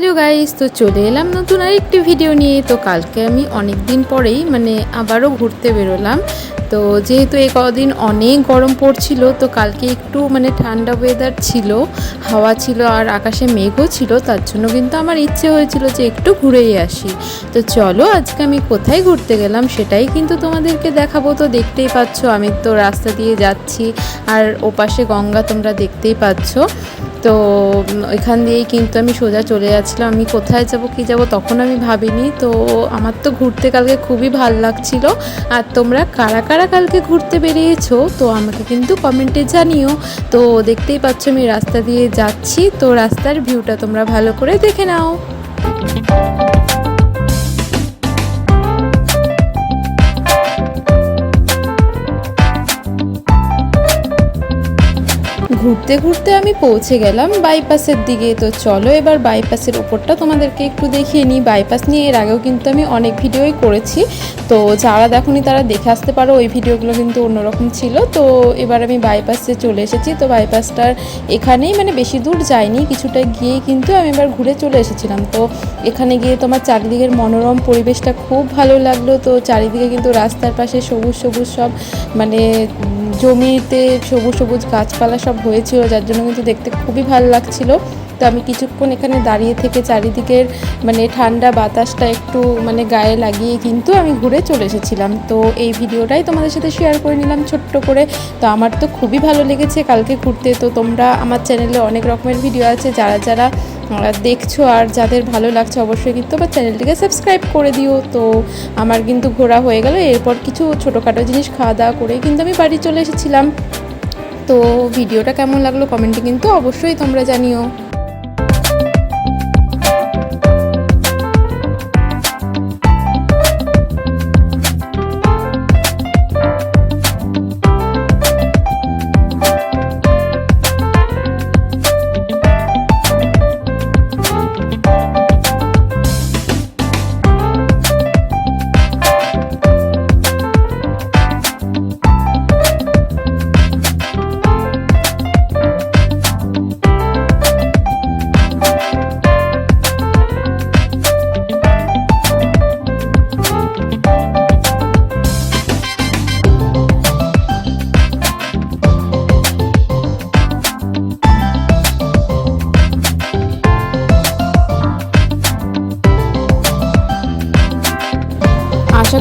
Hello guys তো চলে এলাম নতুন আরেকটি ভিডিও নিয়ে। তো কালকে আমি অনেক দিন পরেই মানে আবারও ঘুরতে বেরোলাম। তো যেহেতু এই কদিন অনেক গরম পড়ছিল, তো কালকে একটু মানে ঠান্ডা ওয়েদার ছিল, হাওয়া ছিল আর আকাশে মেঘও ছিল, তার জন্য কিন্তু আমার ইচ্ছে হয়েছিল যে একটু ঘুরেই আসি। তো চলো আজকে আমি কোথায় ঘুরতে গেলাম সেটাই কিন্তু তোমাদেরকে দেখাবো। তো দেখতেই পাচ্ছ আমি তো রাস্তা দিয়ে যাচ্ছি আর ওপাশে গঙ্গা তোমরা দেখতেই পাচ্ছ। তো ওইখান দিয়েই কিন্তু আমি সোজা চলে যাচ্ছিলাম আমি কোথায় যাব, কি যাব? তখন আমি ভাবিনি। তো আমার তো ঘুরতে কালকে খুবই ভালো লাগছিল। আর তোমরা কারা কারা কালকে ঘুরতে বেরিয়েছো, তো আমাকে কিন্তু কমেন্টে জানিও। তো দেখতেই পাচ্ছ, আমি রাস্তা দিয়ে যাচ্ছি। তো রাস্তার ভিউটা তোমরা ভালো করে দেখে নাও। ঘুরতে ঘুরতে আমি পৌঁছে গেলাম। বাইপাসের দিকে তো চলো, এবার বাইপাসের ওপরটা তোমাদেরকে একটু দেখিয়ে নিই। বাইপাস নিয়ে এর আগেও কিন্তু আমি অনেক ভিডিওই করেছি। তো যারা দেখোনি তারা দেখে আসতে পারো, ওই ভিডিওগুলো কিন্তু অন্যরকম ছিল। তো এবার আমি বাইপাসে চলে এসেছি। তো বাইপাসটার এখানেই মানে বেশি দূর যাইনি, কিছুটা গিয়ে কিন্তু আমি এবার ঘুরে চলে এসেছিলাম। তো এখানে গিয়ে তোমার চারিদিকের মনোরম পরিবেশটা খুব ভালো লাগল। তো চারিদিকে কিন্তু রাস্তার পাশে সবুজ সবুজ সব মানে জমিতে সবুজ সবুজ গাছপালা সব হয়েছিল, যার জন্য কিন্তু দেখতে খুবই ভালো লাগছিল। তো আমি কিছুক্ষণ এখানে দাঁড়িয়ে থেকে চারিদিকের মানে ঠান্ডা বাতাসটা একটু মানে গায়ে লাগিয়ে কিন্তু আমি ঘুরে চলে এসেছিলাম। তো এই ভিডিওটাই তোমাদের সাথে শেয়ার করে নিলাম ছোট্ট করে। তো আমার তো খুবই ভালো লেগেছে কালকে ঘুরতে। তো তোমরা আমার চ্যানেলে অনেক রকমের ভিডিও আছে। যারা যারা দেখছ আর যাদের ভালো লাগছে অবশ্যই কিন্তু আমার চ্যানেলটিকে সাবস্ক্রাইব করে দিও। তো আমার কিন্তু ঘোরা হয়ে গেল, এরপর কিছু ছোটোখাটো জিনিস খাওয়া দাওয়া করে কিন্তু আমি বাড়ি চলে এসেছিলাম। তো ভিডিওটা কেমন লাগল কমেন্টে কিন্তু অবশ্যই তোমরা জানিও।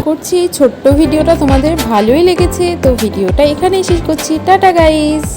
করছি ছোট্ট ভিডিওটা তোমাদের ভালোই লেগেছে তো ভিডিওটা এখানেই শেষ করছি। Tata guys